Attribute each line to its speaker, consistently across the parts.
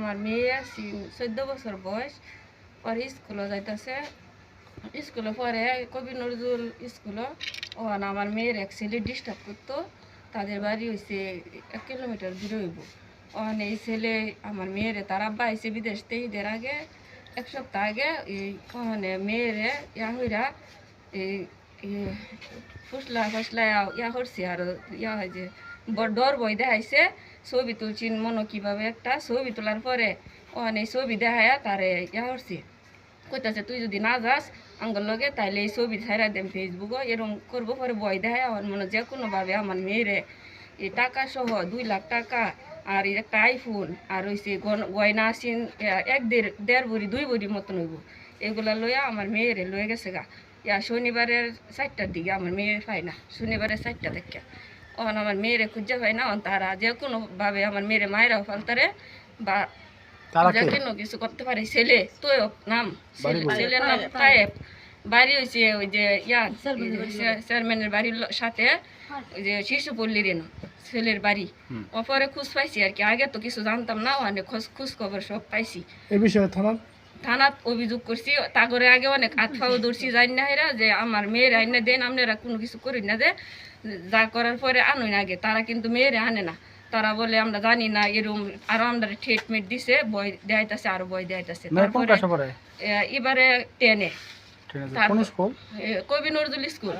Speaker 1: আমার মেয়ে চোদ্দ বছর বয়স, পরে স্কুলে যাইতেছে। স্কুলে পরে কবি নজরুল স্কুলে ওখানে আমার মেয়ের এক ছেলে ডিস্টার্ব করতো। তাদের বাড়ি হয়েছে এক কিলোমিটার দূরে হইব। ওখানে এই ছেলে আমার মেয়েরে তার আব্বা আইসে বিদেশ ঈদের আগে। এক সপ্তাহ আগে এই ওখানে মেয়েরে ইয়া হইরা এই ফুসলা ফুসলা ইয়া করছে আর, ইয়া হয় যে বড় ডর বই দেখাইছে, ছবি তুলছি মনো কীভাবে একটা, ছবি তোলার পরে ওখানে ছবি দেখায় তারে ইয়া করছে। কইতাছে, তুই যদি না যাস আঙ্গল লগে, তাইলে এই ছবি ছাইরা দেম ফেসবুকে এরকম করব পরে বই দেখায় আমার মনে যে কোনোভাবে আমার মেয়েরে এই টাকা সহ দুই লাখ টাকা আর একটা আইফোন আর হইছে গয়না আসিন এক দেড় দেড় বড়ি দুই বড়ি মতন হইব। এগুলা লইয়া আমার মেয়েরে লয়ে গেছে গা। ইয়া শনিবারের চারটার দিকে আমার মেয়ে পাই না, শনিবারের চারটা থেকে অন আমার মেয়েরে খুঁজে পাই না অন তারা যে কোনোভাবে আমার মেয়েরে মায়েরাও ফালতারে বা যা কেন কিছু করতে পারে ছেলে তো নাম ছেলের নাম তায়েব বাড়ি হয়েছে ওই যে চেয়ারম্যানের বাড়ির সাথে ওই যে শিশুপল্লীর এনো ছেলের বাড়ি। অপরে খোঁজ পাইছি আর কি আগে তো কিছু জানতাম না ওখানে খোঁজ খোঁজ খবর সব পাইছি।
Speaker 2: এই বিষয়ে থানা
Speaker 1: থানাত অভিযোগ করছি তাগরে আগে অনেক আতফাও দর্শি জানি না এরা যে আমার মেয়ের আইনা দেন আপনারা কোনো কিছু করি না দে যা করার পরে আনুন আগে। তারা কিন্তু মেয়েরে আনে না। তারা বলে আমরা জানি না এরম আরও আমরা ট্রিটমেন্ট দিছে বই দেয়াইতেছে আরও বই দেয়াইতেছে। তারপরে এবারে টেনে।
Speaker 2: ঠিক আছে
Speaker 1: তারপর-
Speaker 2: কোন স্কুল?
Speaker 1: এ, কবি নজরুল স্কুল।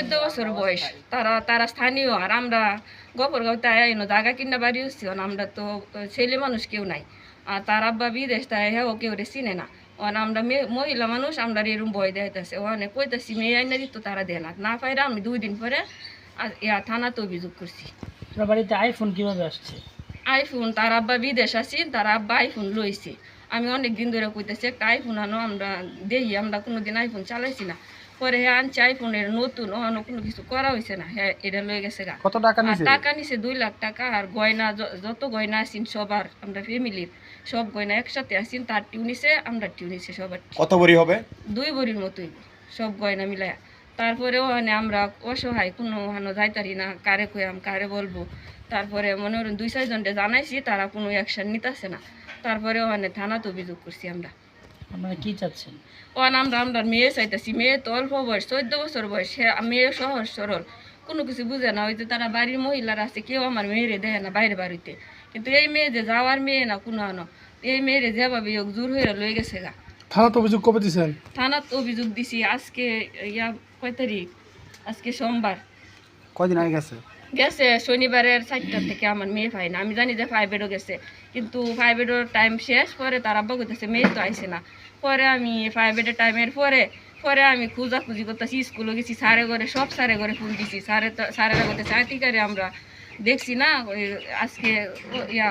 Speaker 1: চোদ্দ বছর বয়স। তারা তারা স্থানীয় আর আমরা গফরগাঁও তাই আইনো জায়গা কিনা বাড়ি হচ্ছি আমরা তো ছেলে মানুষ কেউ নাই। আর তার আব্বা বিদেশ তাই হ্যাঁ ও কেউ রে চিনে না। ওখান আমরা মেয়ে- মহিলা মানুষ আমরা এরম বই দেখাইতেছে। ওখানে কইতাছি মেয়ে আইনা দিত তারা দেয় না। না পাইরা আমি দুই দিন পরে আর ইয়া থানাতে অভিযোগ করছি।
Speaker 3: বাড়িতে আইফোন কীভাবে আসছে?
Speaker 1: আইফোন তার আব্বা বিদেশ আছি তার আব্বা আইফোন লইছে। আমি অনেক দিন ধরে কইতেছি একটা আইফোন আনো আমরা দেখি আমরা কোনোদিন আইফোন চালাইছি না। পরে হ্যাঁ আনছে আইফোনের নতুন ওখানে কোনো কিছু করা হয়েছে না। হ্যাঁ এটা লয়ে গেছে গা।
Speaker 2: কত টাকা নিছে?
Speaker 1: টাকা নিছে দুই লাখ টাকা আর গয়না যত গয়না আছেন সবার আমরা ফ্যামিলির সব গয়না একসাথে আছেন তার টিউ নিছে আমরা টিউ নিছে সবার
Speaker 4: কত বড়ি হবে?
Speaker 1: দুই বড়ির মতোই সব গয়না মিলায়া। তারপরে ওখানে আমরা অসহায় কোনো ওখানে যাইতারি না কারে কইয়াম কারে বলব। তারপরে মনে করেন দুই চারজনকে জানাইছি তারা কোনো অ্যাকশন নিতেছে না। তারপরে ওখানে থানাতে অভিযোগ করছি আমরা।
Speaker 3: আপনারা কি চাচ্ছেন?
Speaker 1: ওখানে আমরা আমরা মেয়ে চাইতেছি। মেয়ে তো অল্প বয়স চোদ্দ বছর বয়স সে মেয়ে সহজ সরল। কোনো কিছু বুঝে না। ওই যে তারা বাড়ির মহিলারা আছে কেউ আমার মেয়েরে দেয় না বাইরে বাড়িতে। কিন্তু এই মেয়ে যে যাওয়ার মেয়ে না কোনো আনো এই মেয়েরে যেভাবে হোক জোর হয়ে লয়ে গেছে গা।
Speaker 2: থানা তো অভিযোগ কবে দিছেন?
Speaker 1: থানাত অভিযোগ দিছি আজকে ইয়া কয় তারিখ? আজকে সোমবার।
Speaker 2: কয়দিন আগে গেছে?
Speaker 1: গেছে শনিবারের চারটা থেকে আমার মেয়ে পাই না। আমি জানি যে ফাইভেরও গেছে কিন্তু ফাইভেরও টাইম শেষ পরে তার আব্বা করতেছে মেয়ে তো আইসে না। পরে আমি ফাইভের টাইমের পরে পরে আমি খুঁজাখুঁজি করতেছি, স্কুলে গেছি সারে ঘরে সব সারে ঘরে ফুল দিছি। সারে তো সারেরা করতেছে আতিকারে আমরা দেখছি না? ওই আজকে ইয়া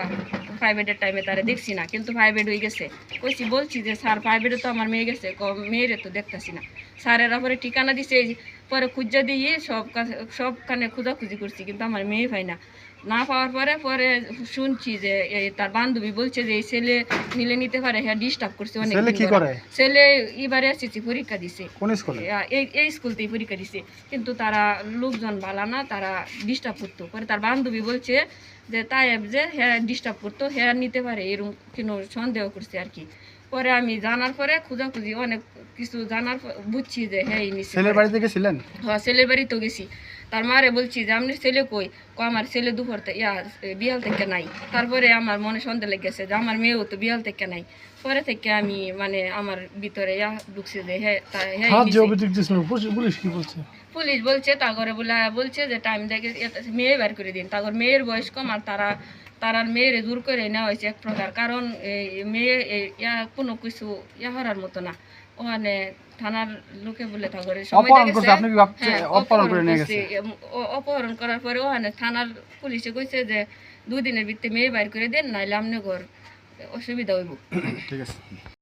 Speaker 1: প্রাইভেটের টাইমে তারা দেখছি না। কিন্তু প্রাইভেট হয়ে গেছে। কইছি, বলছি যে, স্যার প্রাইভেটে তো আমার মেয়ে গেছে মেয়েরে তো দেখতেছি না। স্যারেরা পরে ঠিকানা দিছে পরে খুঁজা দিয়ে সব সবখানে খোঁজাখুঁজি করছি কিন্তু আমার মেয়ে পাই না। না পাওয়ার পরে পরে শুনছি যে তার বান্ধবী বলছে যে এই ছেলে নিলে নিতে পারে হ্যাঁ ডিস্টার্ব করছে অনেক
Speaker 2: ছেলে কি করে?
Speaker 1: ছেলে এবারে এসেছি পরীক্ষা দিছে।
Speaker 2: কোন স্কুলে?
Speaker 1: এই এই স্কুলতেই পরীক্ষা দিছে। কিন্তু তারা লোকজন ভালো না তারা ডিস্টার্ব করতো। পরে তার বান্ধবী বলছে যে তাই যে হ্যাঁ ডিস্টার্ব করতো হ্যাঁ নিতে পারে এরকম কোনো সন্দেহ করছে আর কি। পরে আমি জানার পরে খোঁজাখুঁজি অনেক কিছু জানার বুঝছি যে হ্যাঁ
Speaker 2: ছেলের বাড়িতে গেছিলেন?
Speaker 1: হ্যাঁ ছেলের বাড়ি তো গেছি। তার মারে বলছি যে আপনি ছেলে কই? কো আমার ছেলে দুপুর ইয়া বিহাল থেকে নাই। তারপরে আমার মনে সন্দেহ লেগেছে যে আমার মেয়েও তো বিহাল থেকে নাই। পরে থেকে আমি মানে আমার ভিতরে ইয়া ঢুকছে যে হ্যাঁ হ্যাঁ
Speaker 2: পুলিশ- কি বলছে?
Speaker 1: পুলিশ বলছে তা বলে বলছে যে টাইম দেখে মেয়ে বের করে দিন। তারপর মেয়ের বয়স কম আর তারা তারার মেয়েরে দূর করে নেওয়া হয়েছে এক প্রকার। কারণ এই মেয়ে ইয়া কোনো কিছু ইয়া হওয়ার মতো না। ওখানে থানার লোকে বলে থাকে সময়
Speaker 2: অপহরণ
Speaker 1: দেখেছে।
Speaker 2: করছে, আপনি কি ভাবছেন
Speaker 1: হ্যাঁ,
Speaker 2: অপহরণ
Speaker 1: করার পরে ওখানে থানার পুলিশে কইছে যে দুই দিনের ভিত্তি মেয়ে বাইর করে দেন নাইলে আমনে ঘর অসুবিধা হইব।
Speaker 2: ঠিক আছে।